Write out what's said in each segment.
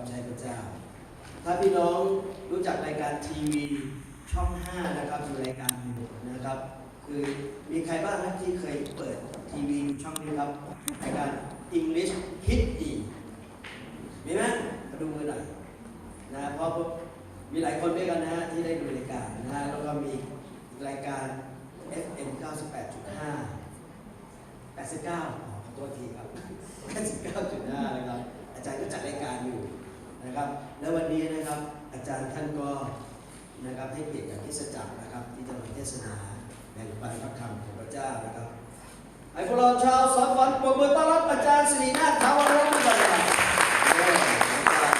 รับใช้พระเจ้า ถ้าพี่น้องรู้จักรายการทีวีช่อง 5 นะครับมีรายการหนึ่นะครับ คือมีใครบ้างนะที่เคยเปิดทีวีช่องนี้ครับรายการ English Hit E มีไหมดูมือหน่อยนะเพราะมีหลายคนด้วยกันนะฮะที่ได้ดูรายการนะฮะแล้วก็มีอีกรายการ FM 98.5 89ขอโทษทีครับ 89.5 นะครับ อาจารย์ก็จัดรายการอยู่ นะครับ และวันนี้นะครับอาจารย์ท่านก็นะครับให้เกียรติกับทิสจักรนะครับ ที่จะมาเทศนาแบ่งปันพระคำของพระเจ้านะครับให้พวกเราชาวสอนฝันปรบมือต้อนรับอาจารย์สิรินาถทาวรรัตน์บัณฑิตเย้อาจารย์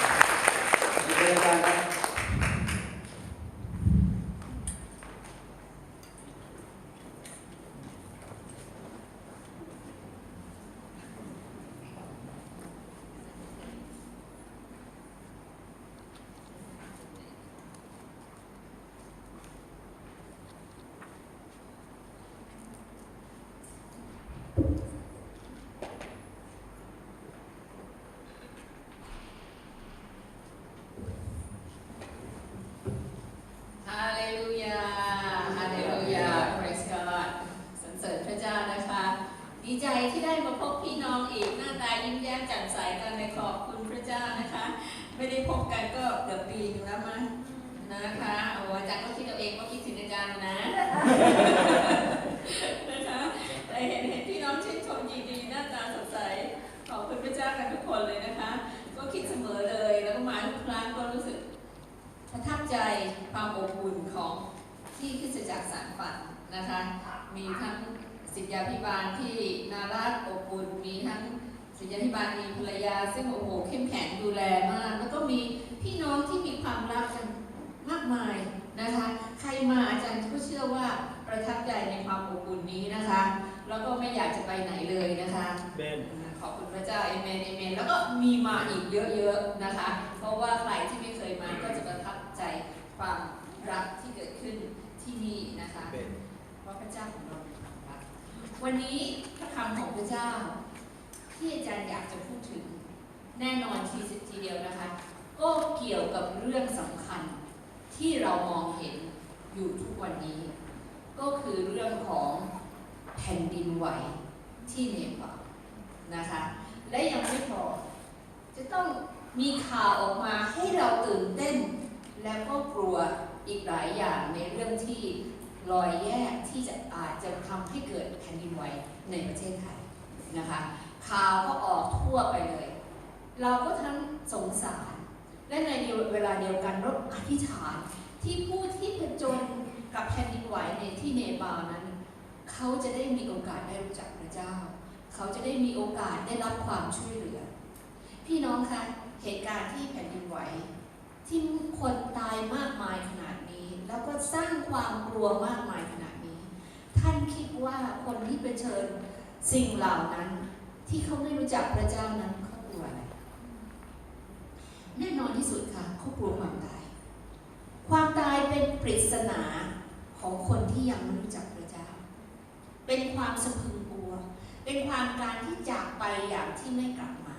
มีรายการครับ ฮาเลลูยา ฮาเลลูยา praise God สรรเสริญพระเจ้านะคะ ดีใจที่ได้มาพบพี่น้องอีก หน้าตายิ้มแย้มแจ่มใสกันในขอบคุณพระเจ้านะคะ ไม่ได้พบกันก็เกือบปีนึงแล้วมั้งนะคะโอ้อาจารย์ก็คิดเอาเองว่าคิดถึงอาจารย์นะ นะคะแต่เห็นเห็นพี่น้องชื่นชมยินดีหน้าตาสดใส ขอบคุณพระเจ้ากันทุกคนเลยนะคะ ก็คิดเสมอเลย แล้วก็มาทุกครั้งก็รู้สึก ประทับ ใจความอบอุ่นของที่คริสตจักรสารฝันนะคะ มีทั้งศิษยาพิบาลที่นารักอบอุ่น มีทั้งศิษยาพิบาลมีภรรยา ซึ่งโอ้โหเข้มแข็งดูแลมาก แล้วก็มีพี่น้องที่มีความรักกันมากมายนะคะ ใครมาอาจารย์ก็เชื่อว่าประทับใจในความอบอุ่นนี้นะคะ แล้วก็ไม่อยากจะไปไหนเลยนะคะเบนขอบคุณพระเจ้าเอเมนเอเมน แล้วก็มีมาอีกเยอะๆนะคะ เพราะว่าใครที่ไม่เคยมาก็จะประทับ ใจความรักที่เกิดขึ้นที่นี่นะคะเบนเพราะพระเจ้าของเราเป็นความรักวันนี้พระคำของพระเจ้า ที่อาจารย์อยากจะพูดถึงแน่นอนทีสิทีเดียวนะคะก็เกี่ยวกับเรื่องสำคัญที่เรามองเห็นอยู่ทุกวันนี้ ก็คือเรื่องของแผ่นดินไหวที่เนปาลนะคะ และยังไม่พอจะต้องมีข่าวออกมาให้เราตื่นเต้น แล้วก็กลัวอีกหลายอย่างในเรื่องที่รอยแยกที่จะอาจจะทำให้เกิดแผ่นดินไหวในประเทศไทยนะคะข่าวก็ออกทั่วไปเลย เราก็ทั้งสงสาร และในเวลาเดียวกันรบอธิษฐานที่ผู้ที่ผจญกับแผ่นดินไหวในที่เนปาลนั้น เขาจะได้มีโอกาสได้รู้จักพระเจ้า เขาจะได้มีโอกาสได้รับความช่วยเหลือ พี่น้องคะเหตุการณ์ที่แผ่นดินไหว ที่คนตายมากมายขนาดนี้ แล้วก็สร้างความกลัวมากมายขนาดนี้ ท่านคิดว่าคนที่ไปเชิญสิ่งเหล่านั้น ที่เขาไม่รู้จักพระเจ้านั้นเขากลัวอะไรแน่นอนที่สุดค่ะเขากลัวความตาย ความตายเป็นปริศนาของคนที่ยังไม่รู้จักพระเจ้า เป็นความสะพึงกลัว เป็นความการที่จากไปอย่างที่ไม่กลับมา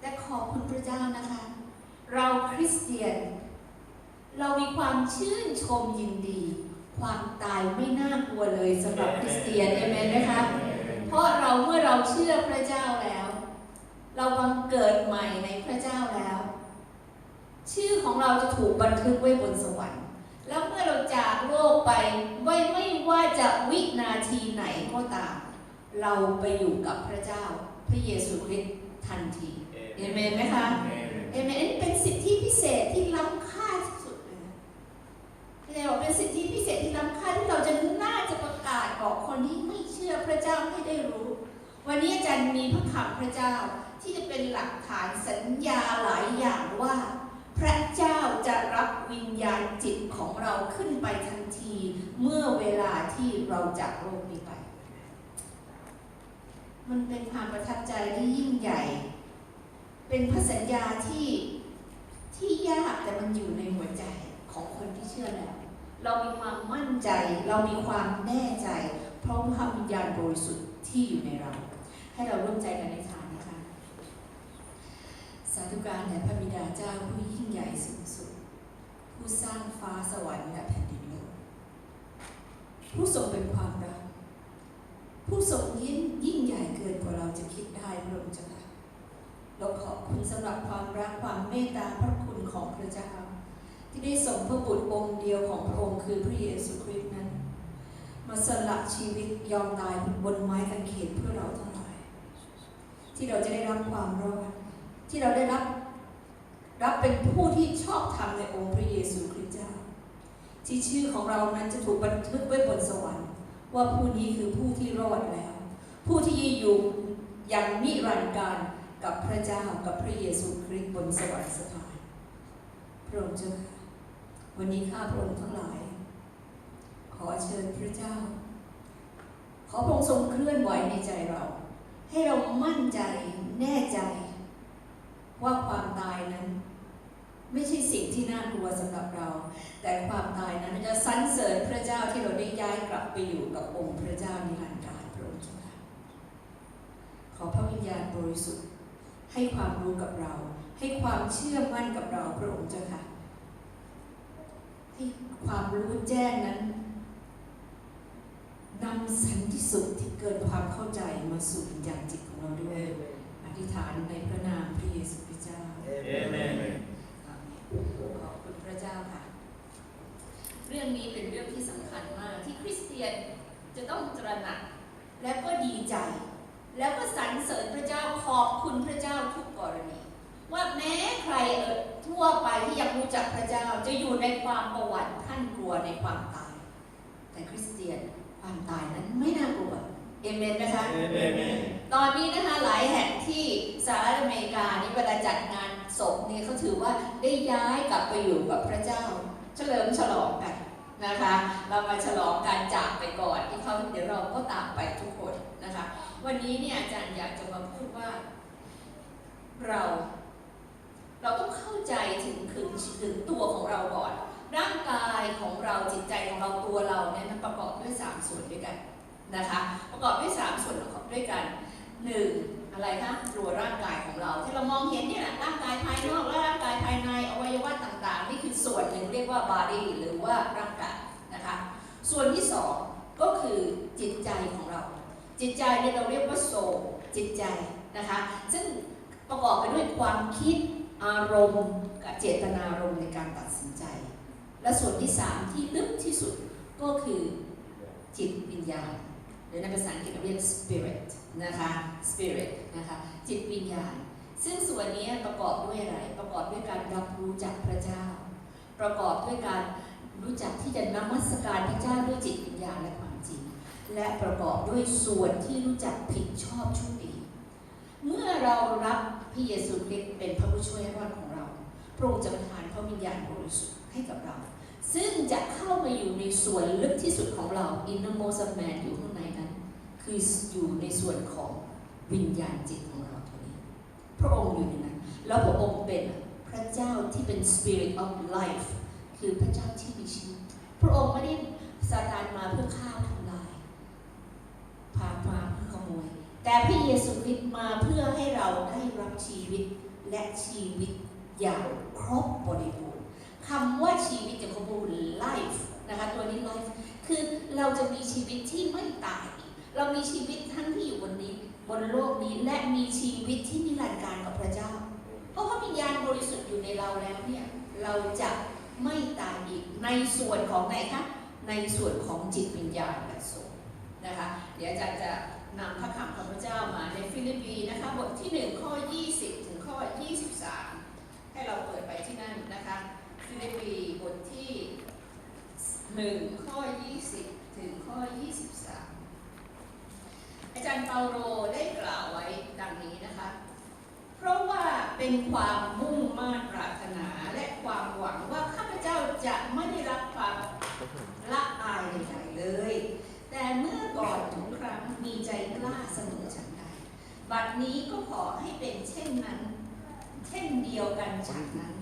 แต่ขอบคุณพระเจ้านะคะ เราคริสเตียน เรามีความชื่นชมยินดี ความตายไม่น่ากลัวเลยสำหรับคริสเตียนเอเมนนะคะ เพราะเราเมื่อเราเชื่อพระเจ้าแล้ว เราบังเกิดใหม่ในพระเจ้าแล้ว ชื่อของเราจะถูกบันทึกไว้บนสวรรค์ แล้วเมื่อเราจากโลกไปไม่ไม่ว่าจะวินาทีไหนก็ตาม เราไปอยู่กับพระเจ้าพระเยซูคริสต์ทันทีเอเมนไหมคะ เอเมนเป็นสิทธิพิเศษที่ล้ำค่าที่สุดเลยที่เราบอกเป็นสิทธิพิเศษที่ล้ำค่าที่เราจะน่าจะประกาศบอกคนที่ไม่เชื่อพระเจ้าให้ได้รู้ วันนี้อาจารย์มีพระคำพระเจ้าที่จะเป็นหลักฐานสัญญาหลายอย่างว่า พระเจ้าจะรับวิญญาณจิตของเราขึ้นไปทันที เมื่อเวลาที่เราจากโลกนี้ไป มันเป็นความประทับใจที่ยิ่งใหญ่ เป็นพระสัญญาที่ที่ยากแต่มันอยู่ในหัวใจของคนที่เชื่อแล้ว เรามีความมั่นใจ เรามีความแน่ใจ เพราะพระวิญญาณบริสุทธิ์ที่อยู่ในเรา ให้เราร่วมใจกันในฐานนะคะธุการแด่พระบิดาเจ้าผู้ยิ่งใหญ่สูงสุด ผู้สร้างฟ้าสวรรค์และแผ่นดินโลกผู้ทรงเป็นความรัก ผู้ทรงยิ่งยิ่งใหญ่เกินกว่าเราจะคิดได้พระองค์เจ้าค่ะ เราขอบคุณสำหรับความรักความเมตตาพระคุณของพระเจ้าที่ได้ส่งพระบุตรองค์เดียวของพระองค์คือพระเยซูคริสต์นั้น มาสละชีวิตยอมตายบนไม้กางเขนเพื่อเราทั้งหลาย ที่เราจะได้รับความรอดที่เราได้รับรับเป็นผู้ที่ชอบธรรมในองค์พระเยซูคริสต์เจ้า ที่ชื่อของเรานั้นจะถูกบันทึกไว้บนสวรรค์ ว่าผู้นี้คือผู้ที่รอดแล้ว ผู้ที่อยู่อย่างนิรันดร์การ กับพระเจ้ากับพระเยซูคริสต์บนสวรรค์สถานพระองค์เจ้าค่ะวันนี้ข้าพระองค์ทั้งหลาย ขอเชิญพระเจ้า ขอพระองค์ทรงเคลื่อนไหวในใจเรา ให้เรามั่นใจแน่ใจ ว่าความตายนั้น ไม่ใช่สิ่งที่น่ากลัวสำหรับเรา แต่ความตายนั้นจะสรรเสริญพระเจ้าที่เราได้ย้ายกลับไปอยู่กับองค์พระเจ้านิรันดร์การพระองค์เจ้าขอพระวิญญาณบริสุทธิ์ ให้ความรู้กับเรา ให้ความเชื่อมั่นกับเราพระองค์เจ้าค่ะให้ความรู้แจ้งนั้นนำสันติสุขที่เกินความเข้าใจมาสู่วิญญาณจิตของเราด้วย อธิษฐานในพระนามพระเยซูคริสต์เจ้า Amen. ขอบคุณพระเจ้าค่ะ เรื่องนี้เป็นเรื่องที่สำคัญมากที่คริสเตียนจะต้องตระหนักและก็ดีใจ แล้วก็สรรเสริญพระเจ้าขอบคุณพระเจ้าทุกกรณี ว่าแม้ใครเออทั่วไปที่ยังรู้จักพระเจ้าจะอยู่ในความประวัติท่านกลัวในความตาย แต่คริสเตียนความตายนั้นไม่น่ากลัวเอเมนนะคะ Amen. ตอนนี้นะคะหลายแห่งที่สหรัฐอเมริกานี่เวลาจัดงานศพเนี่ยเขาถือว่าได้ย้ายกลับไปอยู่กับพระเจ้า เฉลิมฉลองกันนะคะ เรามาฉลองการจากไปก่อนที่เขาเดี๋ยวเราก็ตามไปทุกคนนะคะ วันนี้เนี่ยอาจารย์อยากจะมาพูดว่า เราเราต้องเข้าใจถึงถึงถึงตัวของเราก่อน ร่างกายของเราจิตใจของเราตัวเราเนี่ยมันประกอบด้วยสามส่วนด้วยกันนะคะ ประกอบด้วยสามส่วนด้วยกันหนึ่งอะไรคะตัวร่างกายของเรา ที่เรามองเห็นเนี่ยแหละร่างกายภายนอกและร่างกายภายในอวัยวะต่างๆ นี่คือส่วนหนึ่งเรียกว่า body หรือว่าร่างกายนะคะ ส่วนที่สองก็คือจิตใจของเรา จิตใจเนี่ยเราเรียกว่า soul จิตใจนะคะ ซึ่งประกอบไปด้วยความคิดอารมณ์กับเจตนารมณ์ในการตัดสินใจ และส่วนที่สามที่ลึกที่สุดก็คือจิตวิญญาณ หรือในภาษาอังกฤษเรียก spirit นะคะ spirit นะคะจิตวิญญาณ ซึ่งส่วนนี้ประกอบด้วยอะไร ประกอบด้วยการรับรู้จากพระเจ้า ประกอบด้วยการรู้จักที่จะนมัสการพระเจ้าด้วยจิตวิญญาณและความ และประกอบด้วยส่วนที่รู้จักผิดชอบชั่วดี เมื่อเรารับพระเยซูคริสต์เป็นพระผู้ช่วยรอดของเรา พระองค์จะประทานพระวิญญาณบริสุทธิ์ให้กับเรา ซึ่งจะเข้ามาอยู่ในส่วนลึกที่สุดของเรา innermost of man อยู่ข้างในนั้น คืออยู่ในส่วนของวิญญาณจิตของเราตัวนี้ พระองค์อยู่ในนั้น แล้วพระองค์เป็นพระเจ้าที่เป็น spirit of life คือพระเจ้าที่มีชีวิต พระองค์ไม่ได้ซาตานมาเพื่อฆ่า ทำลายพามาเพื่อขโมย แต่พระเยซูคริสต์มาเพื่อให้เราได้รับชีวิตและชีวิตอย่างครบบริบูรณ์คำว่าชีวิตจะครบบริบูรณ์ life นะคะตัวนี้ life คือเราจะมีชีวิตที่ไม่ตาย เรามีชีวิตทั้งที่อยู่บนนี้บนโลกนี้และมีชีวิตที่นิรันดร์การกับพระเจ้า เพราะพระวิญญาณบริสุทธิ์อยู่ในเราแล้วเนี่ยเราจะไม่ตายอีกในส่วนของไหนคะในส่วนของจิตวิญญาณและโสมนะคะ เดี๋ยวอาจารย์จะนำพระคำของพระเจ้ามาในฟิลิปปีนะคะบทที่ 1 ข้อ 20 ถึงข้อ 23 ให้เราเปิดไปที่นั่นนะคะ ฟิลิปปีบทที่ 1 ข้อ 20 ถึงข้อ 23 อาจารย์เปาโลได้กล่าวไว้ดังนี้นะคะ เพราะว่าเป็นความมุ่งมา่ปรารถนาและความหวังว่าข้าพเจ้าจะไม่ได้รับความละอายใดๆเลย แต่เมื่อก่อนทุกครั้งมีใจกล้าเสมอฉันใดบัดนี้ก็ขอให้เป็นเช่นนั้น เช่นเดียวกันฉันนั้น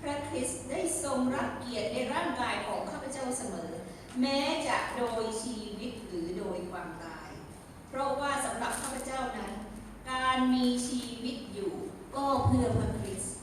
พระคริสต์ได้ทรงรับเกียรติในร่างกายของข้าพเจ้าเสมอ แม้จะโดยชีวิตหรือโดยความตาย เพราะว่าสำหรับข้าพเจ้านั้น การมีชีวิตอยู่ก็เพื่อพระคริสต์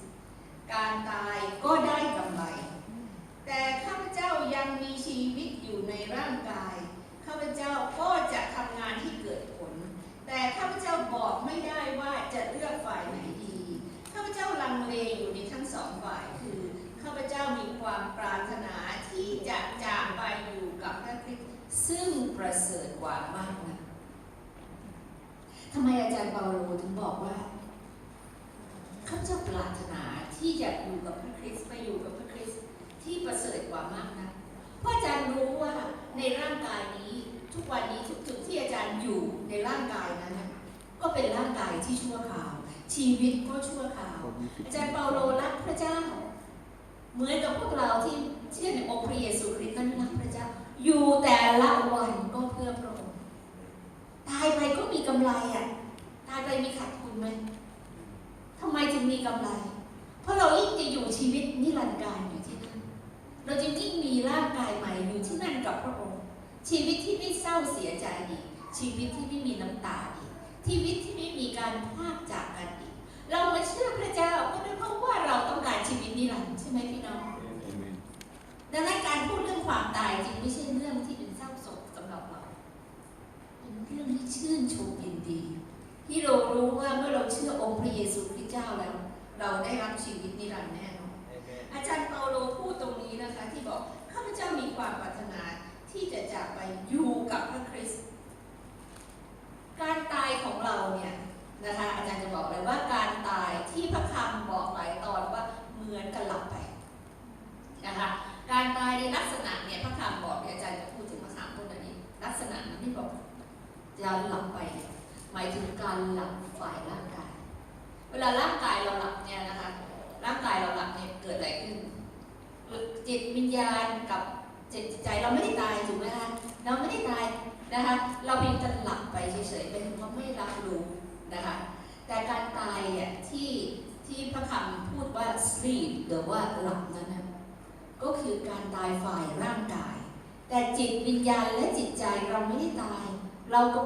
ประเสริฐกว่ามากนะทำไมอา จารย์เปาโลถึงบอกว่าข้าพเจ้าปรารถนาที่จะอยู่กับพระคริสต์ไปอยู่กับพระคริสต์ที่ประเสริฐกว่ามากนะเพราะอาจารย์รู้ว่าในร่างกายนี้ทุกวันนี้ทุกจุดที่อาจารย์อยู่ในร่างกายนั้นนะก็เป็นร่างกายที่ชั่วคราว ชีวิตก็ชั่วคราว อาจารย์เปาโลรักพระเจ้า เหมือนกับพวกเราที่เชื่อในองค์พระเยซูคริสต์นั้นรักพระเจ้า อยู่แต่ละวันก็เพื่อพระองค์ตายไปก็มีกำไรอะ ตายไปมีขาดทุนไหมทำไมจึงมีกำไร เพราะเรายิ่งจะอยู่ชีวิตนิรันดร์การอยู่ที่นั่น เราจึงยิ่งมีร่างกายใหม่อยู่ที่นั่นกับพระองค์ ชีวิตที่ไม่เศร้าเสียใจอีก ชีวิตที่ไม่มีน้ำตาอีก ชีวิตที่ไม่มีการพลากจากกันอีก เรามาเชื่อพระเจ้าก็เป็นเพราะว่าเราต้องการชีวิตนิรันดร์ใช่ไหมพี่น้องดังนั้นการพูดเรื่องความตายจริงไม่ใช่เรื่องที่เป็นเศร้าโศกสำหรับเรา เป็นเรื่องที่ชื่นชมยินดี ที่เรารู้ว่าเมื่อเราเชื่อองค์พระเยซูคริสต์เจ้าแล้ว เราได้รับชีวิตนิรันดร์แน่นอนอาจารย์เปาโลพูดตรงนี้นะคะ ที่บอกข้าพเจ้ามีความปรารถนาที่จะจากไปอยู่กับพระคริสต์การตายของเราเนี่ยนะคะอาจารย์จะบอกเลยว่าการตายที่พระคำบอกหลายตอนว่า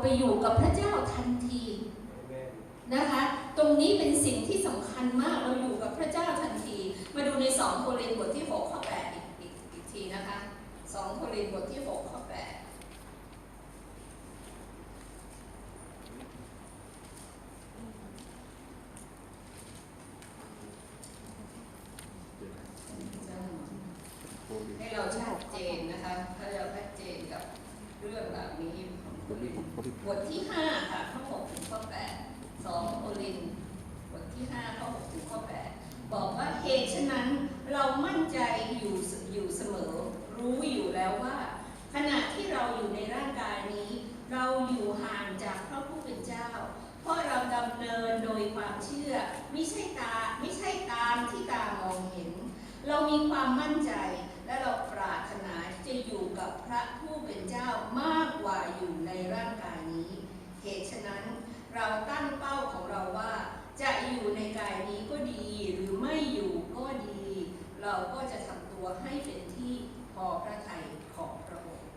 ไปอยู่กับพระเจ้าทันทีนะคะ ตรงนี้เป็นสิ่งที่สำคัญมากเราอยู่กับพระเจ้าทันที มาดูใน2โครินธ์บทที่6ข้อ8อีกอีกทีนะคะ2โครินธ์บทที่6ข้อ8 ให้เราชัดเจนนะคะให้เราชัดเจนกับเรื่องเหล่านี้ บทที่ 5 ค่ะข้อ6ถึงข้อ8 2โคริน บทที่ 5 ข้อ6ถึงข้อ 8 บอกว่าเหตุฉะนั้นเรามั่นใจอยู่อยู่เสมอ รู้อยู่แล้วว่า ขณะที่เราอยู่ในร่างกายนี้ เราอยู่ห่างจากพระผู้เป็นเจ้า เพราะเราดำเนินโดยความเชื่อ ไม่ใช่ตาไม่ใช่ตามที่ตามองเห็น เรามีความมั่นใจและเราปรารถนาจะอยู่กับพระผู้เป็นเจ้ามากกว่าอยู่ในร่างกายนี้ เหตุฉะนั้นเราตั้งเป้าของเราว่า จะอยู่ในกายนี้ก็ดี หรือไม่อยู่ก็ดี เราก็จะทำตัวให้เป็นที่พอพระทัยของพระองค์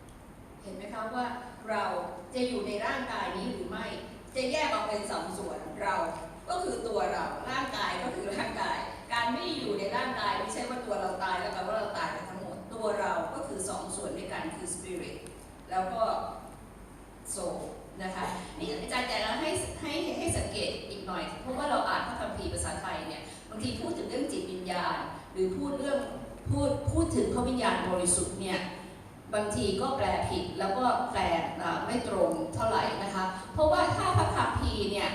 เห็นไหมคะว่าเราจะอยู่ในร่างกายนี้หรือไม่ จะแยกออกเป็นสองส่วนเราก็คือตัวเราร่างกายก็คือร่างกาย การไม่อยู่ในร่างกายไม่ใช่ว่าตัวเราตายแล้วแปลว่าเราตายไปทั้งหมดตัวเราก็คือสองส่วนด้วยกันคือ spirit แล้วก็ soul นะคะนี่อาจารย์แต่ละให้ให้ให้สังเกตอีกหน่อยเพราะว่าเราอ่านพระคัมภีร์ภาษาไทยเนี่ยบางทีพูดถึงเรื่องจิตวิญญาณ หรือพูดเรื่องพูดพูดถึงพระวิญญาณบริสุทธิ์เนี่ยบางทีก็แปลผิดแล้วก็แปลไม่ตรงเท่าไหร่นะคะเพราะว่าถ้าพระคัมภีร์เนี่ย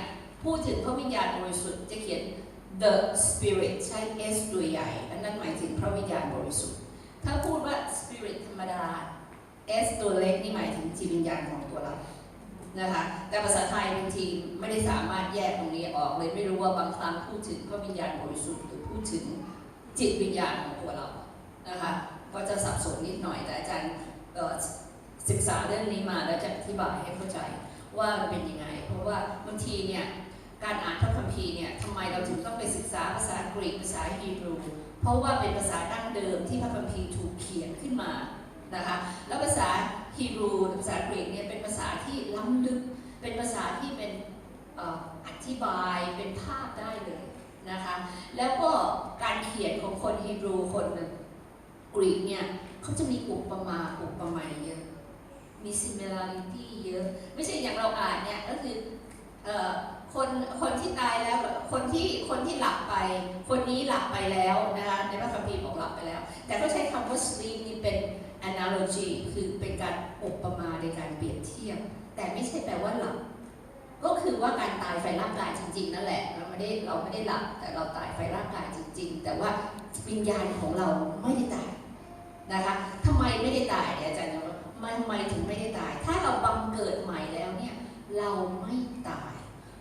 พูดถึงพระวิญญาณบริสุทธิ์จะเขียน the spirit ใช้ s ตัวใหญ่อันนั้นหมายถึงพระวิญญาณบริสุทธิ์ ถ้าพูดว่า spirit ธรรมดา s ตัวเล็กนี่หมายถึงจิตวิญญาณของตัวเรา นะคะ แต่ภาษาไทยบางทีไม่ได้สามารถแยกตรงนี้ออกเลยไม่รู้ว่าบางครั้งพูดถึงพระวิญญาณบริสุทธิ์หรือพูดถึงจิตวิญญาณของตัวเรานะคะก็จะสับสนนิดหน่อยแต่อาจารย์ศึกษาเรื่องนี้มาแล้วจะอธิบายให้เข้าใจว่าเป็นยังไง เพราะว่าบางทีเนี่ยการอ่านพระคัมภีร์เนี่ยทำไมเราถึงต้องไปศึกษาภาษากรีกภาษาฮีบรู เพราะว่าเป็นภาษาดั้งเดิมที่พระคัมภีร์ถูกเขียนขึ้นมา นะคะแล้วภาษาฮีบรูภาษากรีกเนี่ยเป็นภาษาที่ล้ำลึก เป็นภาษาที่เป็นอธิบายเป็นภาพได้เลยนะคะแล้วก็การเขียนของคนฮีบรูคนกรีกเนี่ยเขาจะมีอุปมาอุปไมยเยอะมี similarity เยอะ ไม่ใช่อย่างเราอ่านเนี่ยก็คือคนคนที่ตายแล้วคนที่คนที่หลับไป คนนี้หลับไปแล้วนะคะในพระคัมภีร์บอกหลับไปแล้ว แต่เขาใช้คำว่า sleep นี่เป็น analogy คือเป็นการอุประมาในการเปรียบเทียบ แต่ไม่ใช่แปลว่าหลับ ก็คือว่าการตายไฟร่างกายจริง ๆ นั่นแหละเราไม่ได้เราไม่ได้หลับ แต่เราตายไฟร่างกายจริง ๆ แต่ว่าวิญญาณของเราไม่ได้ตายนะคะทำไมไม่ได้ตายอาจารย์มันทำไมถึงไม่ได้ตาย ถ้าเราบังเกิดใหม่แล้วเนี่ยเราไม่ตาย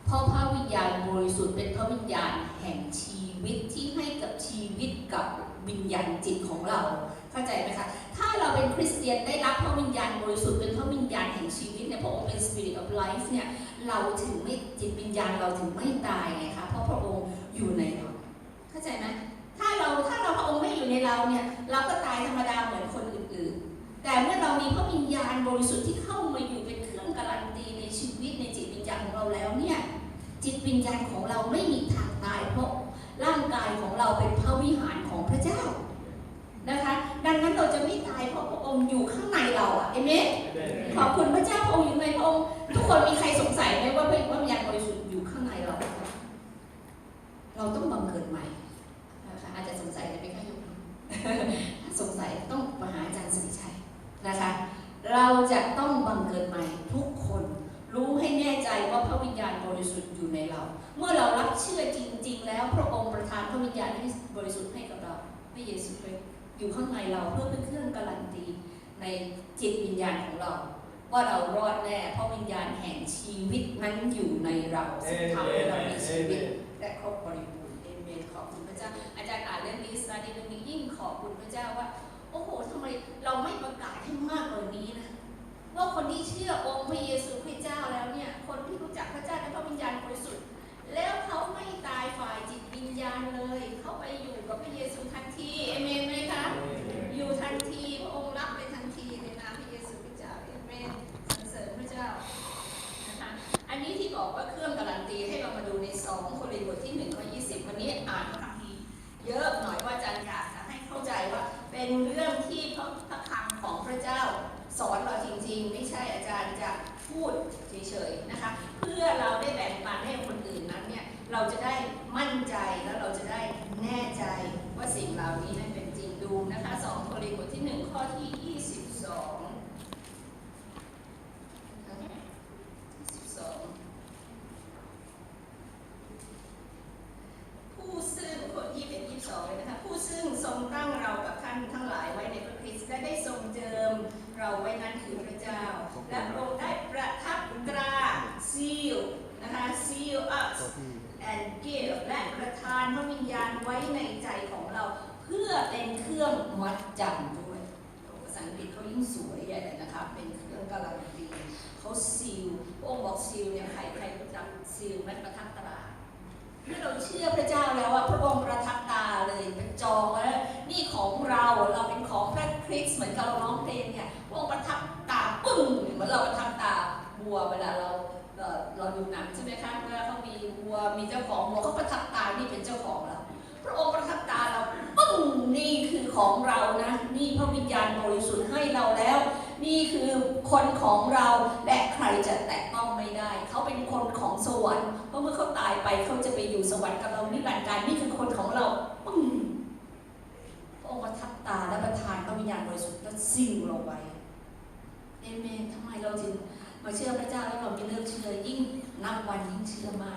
เพราะพระวิญญาณบริสุทธิ์เป็นพระวิญญาณแห่งชีวิตที่ให้กับชีวิตกับวิญญาณจิตของเรา เข้าใจไหมคะถ้าเราเป็นคริสเตียนได้รับพระวิญญาณบริสุทธิ์เป็นพระวิญญาณแห่งชีวิตเนี่ยพระองค์เป็น Spirit of Life เนี่ยเราถึงไม่จิตวิญญาณเราถึงไม่ตายไงคะเพราะพระองค์อยู่ในเราเข้าใจไหมถ้าเราถ้าเราพระองค์ไม่อยู่ในเราเนี่ยเราก็ตายธรรมดาเหมือนคนอื่นๆ แต่เมื่อเรามีพระวิญญาณบริสุทธิ์ที่เข้ามาอยู่เป็นเครื่องการันตีในชีวิตในจิตวิญญาณของเราแล้วเนี่ยจิตวิญญาณของเราไม่มีทางตายเพราะร่างกายของเราเป็นพระวิหารของพระเจ้า เราอะเอเมนขอบคุณพระเจ้าพระองค์อยู่ในพระองค์ทุกคนมีใครสงสัยไหมว่าพระวิญญาณบริสุทธิ์อยู่ข้างในเรา เราต้องบังเกิดใหม่นะคะอาจจะสงสัยแต่ไม่ค่อยยกมือถ้าสงสัยต้องมาหาอาจารย์สุวิชัยนะคะ เราจะต้องบังเกิดใหม่ทุกคนรู้ให้แน่ใจว่าพระวิญญาณบริสุทธิ์อยู่ในเรา เมื่อเรารับเชื่อจริง ๆ แล้วพระองค์ประทานพระวิญญาณที่บริสุทธิ์ให้กับเราพระเยซูคริสต์อยู่ข้างในเราเพื่อเป็นเครื่องการันตีใน จิตวิญญาณของเรา ว่าเรารอดแน่เพราะวิญญาณแห่งชีวิตนั้นอยู่ในเราซึ่งทำให้เรามีชีวิตและครบบริบูรณ์เอเมนขอบคุณพระเจ้าอาจารย์อ่านเรื่องนี้สตาดีเรื่องนี้ยิ่งขอบคุณพระเจ้าว่าโอ้โหทำไมเราไม่ประกาศให้มากกว่านี้นะว่าคนที่เชื่อองค์พระเยซูคริสต์เจ้าแล้วเนี่ยคนที่รู้จักพระเจ้าในพระวิญญาณบริสุทธิ์ เป็นจริงดูนะคะสองโครินธ์บทที่หนึ่งข้อที่ยี่สิบสองยี่สิบสองผู้ซึ่งคนที่เป็นยี่สิบสองเลยนะคะผู้ซึ่งทรงตั้งเรากับท่านทั้งหลายไว้ในพระคริสต์และได้ทรงเจิมเราไว้นั้นคือพระเจ้า และพระองค์ได้ประทับตรา seal นะคะ seal us and give และประทานพระวิญญาณไว้ในใจของเราเพื่อเป็นเครื่องวัดจำด้วยภาษาอังกฤษเขายิ่งสวยใหญ่เลยนะคะ เป็นเครื่องการันตีเขา seal พระองค์บอก seal เนี่ยใครใครรู้จัก seal ไหมประทับตราเมื่อเราเชื่อพระเจ้าแล้วว่าพระองค์ประทับตาเลยเป็นจองว้แล้วนี่ของเราเราเป็นของพระคริสต์เหมือนกับเราร้องเพลงเนี่ยพระองค์ประทับตาปึ้งเหมือนเราประทับตาวัวเวลาเราเออเราดูหนังใช่ไหมคะเวลาเขามีวัวมีเจ้าของวัวเขาประทับตานี่เป็นเจ้าของเราพ ระองค์ประทับตาเราปึ้งนี่คือของเรานะนี่พระวิญญาณบริสุทธิ์ให้เราแล้ว นี่คือคนของเราและใครจะแตะต้องไม่ได้ เขาเป็นคนของสวรรค์เพราะเมื่อเขาตายไปเขาจะไปอยู่สวรรค์กับเรานิรันดร์การนี่คือคนของเราปึ้งพระองค์ประทับตาและประทานพระวิญญาณบริสุทธิ์และซิ่งเราไว้เอเมนทำไมเราถึงมาเชื่อพระเจ้าแล้วเราไม่เลิกเชื่อยิ่งนับวันยิ่งเชื่อมาก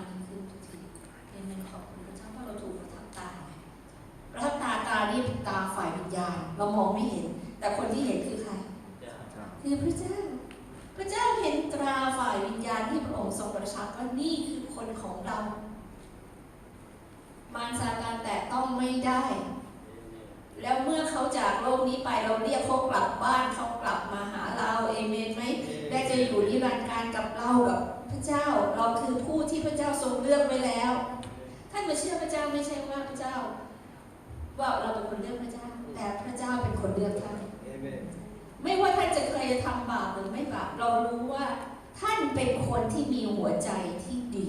คือพระเจ้า พระเจ้าเห็นตราฝ่ายวิญญาณที่พระองค์ทรงประทับว่านี่คือคนของเรา มารซาตานแตะต้องไม่ได้ แล้วเมื่อเขาจากโลกนี้ไปเราเรียกเขากลับบ้านเขากลับมาหาเราเอเมนไหมและจะอยู่นิรันดร์การกับเรากับพระเจ้าเราคือผู้ที่พระเจ้าทรงเลือกไว้แล้ว ท่านมาเชื่อพระเจ้าไม่ใช่ว่าพระเจ้า ว่าเราเป็นคนเลือกพระเจ้า แต่พระเจ้าเป็นคนเลือกท่าน ไม่ว่าท่านจะเคยทำบาปหรือไม่บาปเรารู้ว่า ท่านเป็นคนที่มีหัวใจที่ดี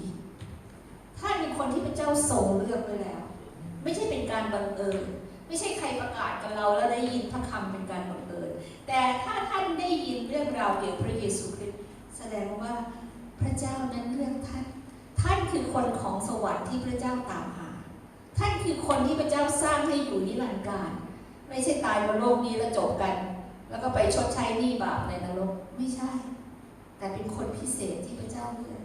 ท่านเป็นคนที่พระเจ้าทรงเลือกไว้แล้ว ไม่ใช่เป็นการบังเอิญไม่ใช่ใครประกาศกับเราแล้วได้ยินพระคำเป็นการบังเอิญแต่ถ้าท่านได้ยินเรื่องราวเกี่ยวกับพระเยซูคริสต์แสดงว่าพระเจ้านั้นเลือกท่าน ท่านคือคนของสวรรค์ที่พระเจ้าตามหา ท่านคือคนที่พระเจ้าสร้างให้อยู่นิรันดร์การ ไม่ใช่ตายบนโลกนี้แล้วจบกัน แล้วก็ไปชดใช้หนี้บาปในนรกไม่ใช่ แต่เป็นคนพิเศษที่พระเจ้าเลือก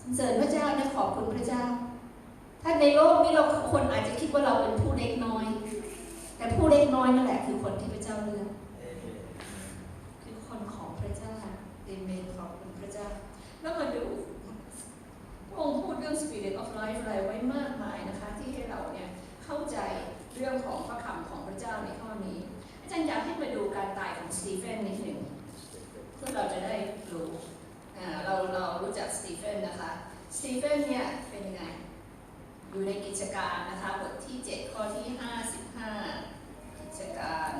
สรรเสริญพระเจ้านะขอบคุณพระเจ้า ถ้าในโลกนี้เราคนอาจจะคิดว่าเราเป็นผู้เล็กน้อย แต่ผู้เล็กน้อยนั่นแหละคือคนที่พระเจ้าเลือกคือคนของพระเจ้าเอเมนขอบคุณพระเจ้า แล้วมาดูพระองค์พูดเรื่อง Spirit of Life อะไรไว้มากมายนะคะ ที่ให้เราเนี่ยเข้าใจเรื่องของพระคำของพระเจ้าในข้อนี้ อาจารย์อยากให้มาดูการตายของสตีเฟนนิดหนึ่งเพื่อเราจะได้รู้เราเรารู้จักสตีเฟนนะคะสตีเฟนเนี่ยเป็นยังไงอยู่ในกิจการนะคะบทที่ 7 ข้อที่ 55 กิจการ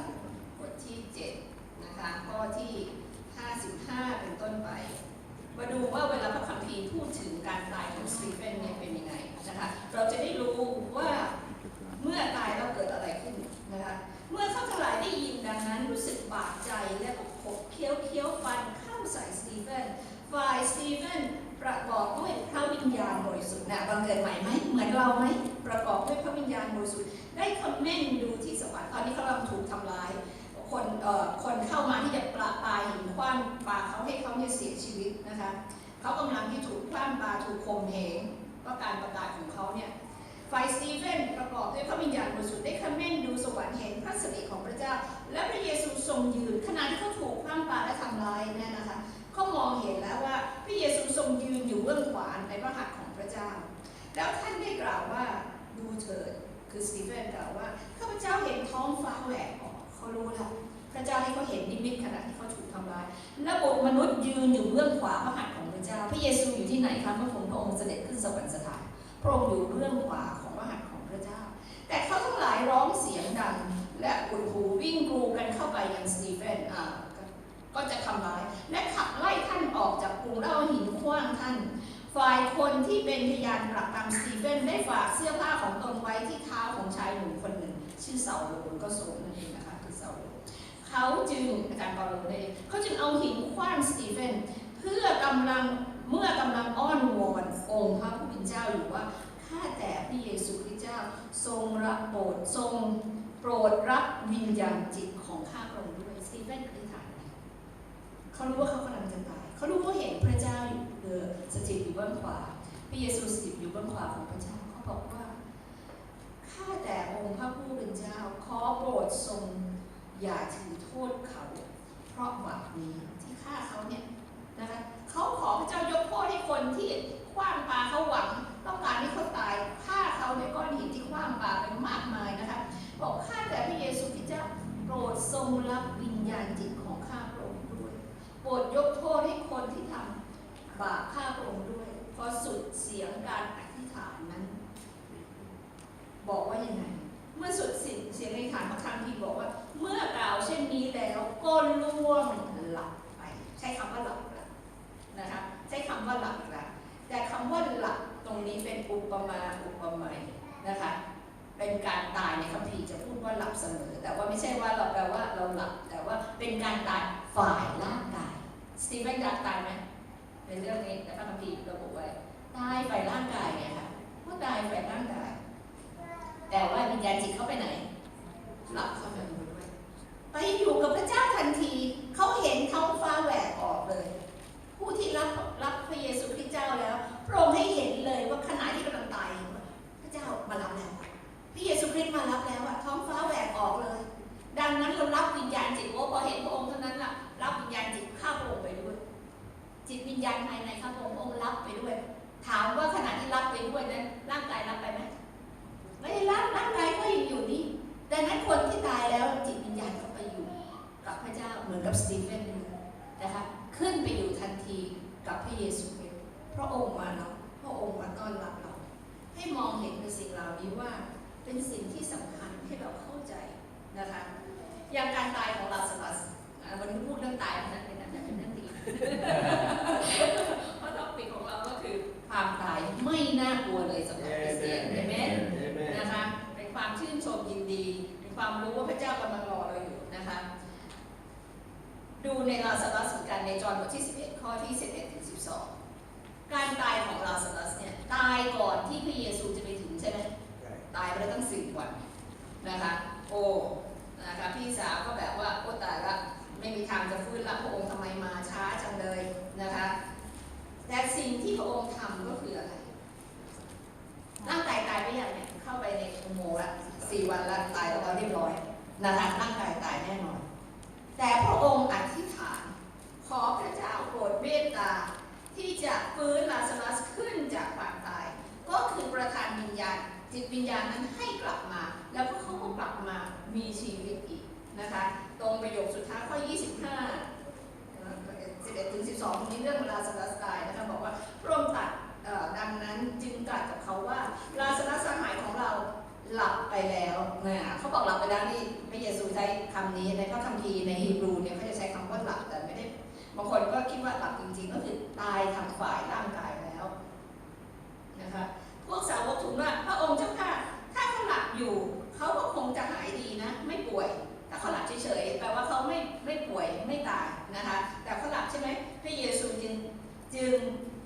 บทที่7นะคะข้อที่ 55 เป็นต้นไป มาดูว่าเวลาพระคัมภีร์พูดถึงการตายของสตีเฟนเนี่ยเป็นยังไงนะคะเราจะได้รู้ว่าเมื่อตายแล้วเกิดอะไรขึ้นนะคะ เมื่อเขาทั้งหลายได้ยินดังนั้นรู้สึกบาดใจและก็ขบเคี้ยวเคี้ยวฟันเข้าใส่สตีเฟนฝ่ายสตีเฟนประกอบด้วยพระวิญญาณบริสุทธิ์นะบังเกิดใหม่ไหมเหมือนเราไหมประกอบด้วยพระวิญญาณบริสุทธิ์ได้คอมเมนต์ดูที่สวรรค์ตอนนี้เขากำลังถูกทำร้ายคนเอ่อคนเข้ามาที่จะปลาปลาหินคว้างปลาเขาให้เขาเนี่ยเสียชีวิตนะคะเขากำลังที่ถูกคว้างปลาถูกข่มเหงเพราการประกาศของเขาเนี่ย สิริของพระเจ้า และพระเยซูทรงยืนขณะที่เขาถูกคว้างปาและทำร้ายเนี่ยนะคะเขามองเห็นแล้วว่าพระเยซูทรงยืนอยู่เบื้องขวาในพระหัตถ์ของพระเจ้า แล้วท่านได้กล่าวว่าดูเถิดคือสตีเฟนกล่าวว่าข้าพเจ้าเห็นท้องฟ้าแหวกออกเขารู้แล้วพระเจ้าให้เขาเห็นนิมิตขณะที่เขาถูกทำร้ายและบุตรมนุษย์ยืนอยู่เบื้องขวาพระหัตถ์ของพระเจ้า พระเยซูอยู่ที่ไหนคะเมื่อพระองค์เสด็จขึ้นสวรรคสถานพระองค์อยู่เบื้องขวาของพระหัตถ์ของพระเจ้า แต่เขาทั้งหลายร้องเสียงดัง และอุดหูวิ่งกรูกันเข้าไปยังสตีเฟนอ่าก็จะทำร้าย และขับไล่ท่านออกจากกรุงแล้วเอาหินขว้างท่าน ฝ่ายคนที่เป็นพยานปรักปรำสตีเฟนได้ฝากเสื้อผ้าของตนไว้ที่เท้าของชายหนุ่มคนหนึ่ง ชื่อเสาโลนก็โสมนั่นเองนะคะคือเสาโลนเขาจึงอาจารย์เปาโลเน่เขาจึงเอาหินขว้างสตีเฟนเพื่อกำลังเมื่อกำลังอ้อนวอนองค์พระผู้เป็นเจ้าอยู่ว่าข้าแต่พระเยซูคริสต์เจ้าทรงรับโปรดทรง โปรดรับวิญญาณจิตของข้าพระองค์ด้วยสตีเฟนอธิษฐานอะไรเขารู้ว่าเขากำลังจะตาย เขารู้ว่าเห็นพระเจ้าอยู่เออสถิตอยู่เบื้องขวาพระเยซูสถิตอยู่เบื้องขวาของพระเจ้าเขาบอกว่าข้าแต่องค์พระผู้เป็นเจ้า ขอโปรดทรงอย่าถือโทษเขา เพราะบาปนี้ที่ฆ่าเขาเนี่ยนะคะเขาขอพระเจ้ายกโทษให้คนที่คว้างปลาเขาหวัง ต้องการให้เขาตายฆ่าเขาด้วยก้อนหินที่คว้างปลาเป็นมากมายนะคะ บอกข้าแต่พระเยซูคริสต์เจ้าโปรดทรงรับวิญญาณจิตของข้าพระองค์ด้วย โปรดยกโทษให้คนที่ทำบาปข้าพระองค์ด้วย เพราะสุดเสียงการอธิษฐานนั้น บอกว่ายังไง เมื่อสุดสิ้นเสียงในฐาน กับสตีเฟนนะคะขึ้นไปอยู่ทันทีกับพระเยซูคริสต์พระองค์มารับพระองค์มาต้อนรับเรา ให้มองเห็นในสิ่งเหล่านี้ว่าเป็นสิ่งที่สำคัญ ทางจะฟื้นละพระองค์ทำไมมาช้าจังเลยนะคะแต่สิ่งที่พระองค์ทำก็คืออะไรร่างกายตายไปยังเนี่ยเข้าไปในอุโมงค์ละสี่วันละตายแล้วเรียบร้อยนะคะร่างกายตายแน่นอน แต่พระองค์อธิษฐาน ขอพระเจ้าโปรดเมตตา ที่จะฟื้นลาซารัสขึ้นจากความตาย ก็คือประทานวิญญาณจิตวิญญาณนั้นให้กลับมา แล้วก็เขาก็กลับมามีชีวิตอีก นะคะ ตรงประโยคสุดท้ายข้อ 25 11ถึง12 นี้เรื่องลาซารัสตายนะคะบอกว่าพระองค์ตัดดังนั้นจึงตรัสกับเขาว่าลาซารัสหายของเราหลับไปแล้วเนี่ยเขาบอกหลับไปแล้วนี่พระเยซูใช้คำนี้ในพระคัมภีร์ในฮีบรูเนี่ยเขาจะใช้คำว่าหลับแต่ไม่ได้บางคนก็คิดว่าหลับจริงๆ ก็คือตายทางฝ่ายร่างกายแล้วนะคะพวกสาวกทูลว่าพระองค์เจ้าค่ะถ้าเขาหลับอยู่ ไม่ป่วยไม่ตายนะคะแต่เขาหลับใช่ไหมพระเยซูจึงจึง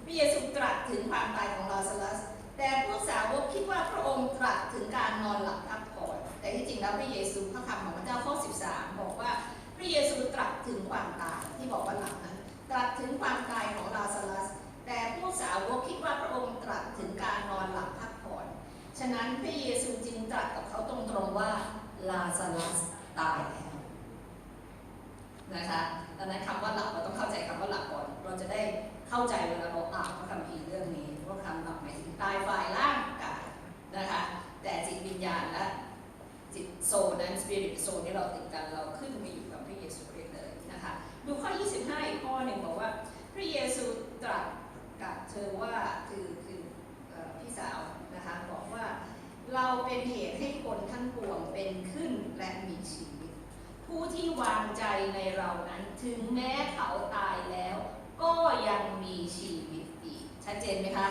พระเยซูตรัสถึงความตายของลาซารัส แต่พวกสาวกคิดว่าพระองค์ตรัสถึงการนอนหลับพักผ่อนแต่ที่จริงแล้วพระเยซูพระคำของพระเจ้าข้อ 13 บอกว่าพระเยซูตรัสถึงความตายที่บอกว่าหลับนั้นตรัสถึงความตายของลาซารัส แต่พวกสาวกคิดว่าพระองค์ตรัสถึงการนอนหลับพักผ่อนฉะนั้นพระเยซูจึงตรัสกับเขาตรงๆว่าลาซารัสตาย นะคะดังนั้นคำว่าหลับเราต้องเข้าใจคำว่าหลับก่อน เราจะได้เข้าใจเวลาเราอ่านพระคัมภีร์เรื่องนี้ว่าคำหลับหมายถึงตายฝ่ายร่างกายนะคะแต่จิตวิญญาณและจิตโซนั้นสปิริตโซลนี่เราติดกันเราขึ้นไปอยู่กับพระเยซูคริสต์เลยนะคะดูข้อ 25 อีกข้อหนึ่งบอกว่า พระเยซูตรัสกับเธอว่าคือคือพี่สาวนะคะบอกว่าเราเป็นเหตุให้คนทั้งปวงเป็นขึ้นและมีชีวิต ผู้ที่วางใจในเรานั้น ถึงแม้เขาตายแล้ว ก็ยังมีชีวิตอีกชัดเจนไหมคะ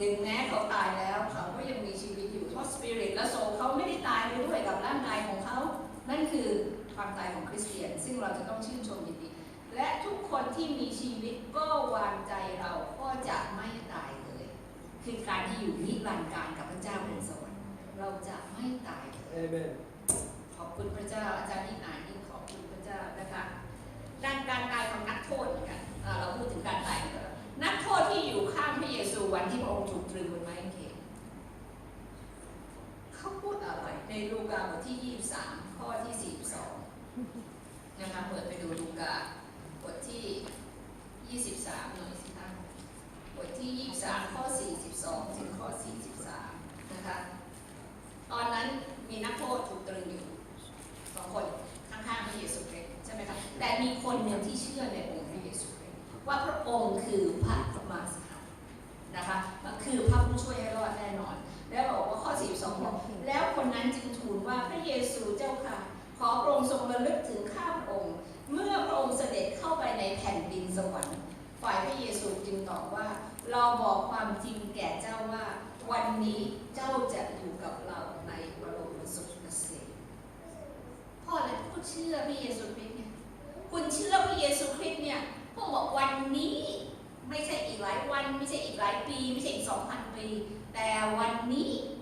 ถึงแม้เขาตายแล้วเขาก็ยังมีชีวิตอยู่เพราะสปิริตและโซลเขาไม่ได้ตายไปด้วยกับร่างกายของเขา นั่นคือความตายของคริสเตียน ซึ่งเราจะต้องชื่นชมยินดีและทุกคนที่มีชีวิตก็วางใจเราก็จะไม่ตายเลย คือการที่อยู่นิรันดร์การกับพระเจ้าบนสวรรค์เราจะไม่ตายเลยเอเมน คุณพระเจ้าอาจารย์ยิ่งอ่านยิ่งขอบคุณพระเจ้านะคะด้านการตายของนักโทษเหมือนกันเราพูดถึงการตายนักโทษที่อยู่ข้างพระเยซูวันที่พระองค์ถูกตรึงบนไม้กางเขนเขาพูดอะไรในลูกาบทที่ 23 ข้อที่ 42 นะคะเปิดไปดูลูกาบทที่ 23 หน่อยสิคะบทที่ 23 ข้อ 42 ถึงข้อ 43 นะคะ ตอนนั้นมีนักโทษถูกตรึงอยู่ คนข้างๆพระเยซูคริสต์ใช่ไหมคะแต่มีคนหนึ่งที่เชื่อในองค์พระเยซูคริสต์ว่าพระองค์คือพระมาสหะนะคะคือพระผู้ช่วยให้รอดแน่นอน แล้วบอกว่าข้อ 42บอกแล้วคนนั้นจึงทูลว่าพระเยซูเจ้าค่ะ ขอพระองค์ทรงระลึกถึงข้าพระองค์ เมื่อพระองค์เสด็จเข้าไปในแผ่นดินสวรรค์ฝ่ายพระเยซูจึงตอบว่า เราบอกความจริงแก่เจ้าว่า วันนี้เจ้าจะอยู่กับเราในบรมสุขเกษม พ่อและคุณเชื่อพระเยซูคริสต์เนี่ยคุณเชื่อพระเยซูคริสต์เนี่ยพวกบอกวันนี้ไม่ใช่อีกหลายวัน ไม่ใช่อีกหลายปี ไม่ใช่อีกสองพันปี แต่วันนี้